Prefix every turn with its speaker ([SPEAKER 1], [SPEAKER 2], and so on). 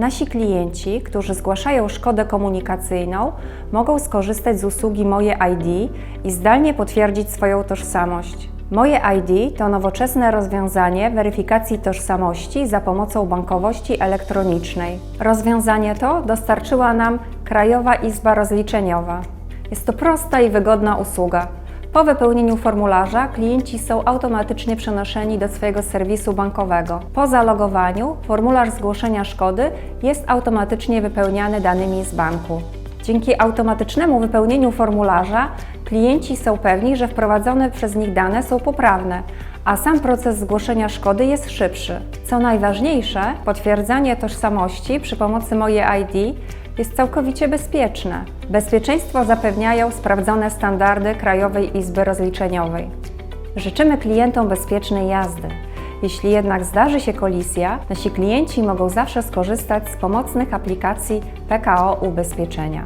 [SPEAKER 1] Nasi klienci, którzy zgłaszają szkodę komunikacyjną, mogą skorzystać z usługi Moje ID i zdalnie potwierdzić swoją tożsamość. Moje ID to nowoczesne rozwiązanie weryfikacji tożsamości za pomocą bankowości elektronicznej. Rozwiązanie to dostarczyła nam Krajowa Izba Rozliczeniowa. Jest to prosta i wygodna usługa. Po wypełnieniu formularza klienci są automatycznie przenoszeni do swojego serwisu bankowego. Po zalogowaniu formularz zgłoszenia szkody jest automatycznie wypełniany danymi z banku. Dzięki automatycznemu wypełnieniu formularza klienci są pewni, że wprowadzone przez nich dane są poprawne, a sam proces zgłoszenia szkody jest szybszy. Co najważniejsze, potwierdzanie tożsamości przy pomocy Moje ID jest całkowicie bezpieczne. Bezpieczeństwo zapewniają sprawdzone standardy Krajowej Izby Rozliczeniowej. Życzymy klientom bezpiecznej jazdy. Jeśli jednak zdarzy się kolizja, nasi klienci mogą zawsze skorzystać z pomocnych aplikacji PKO Ubezpieczenia.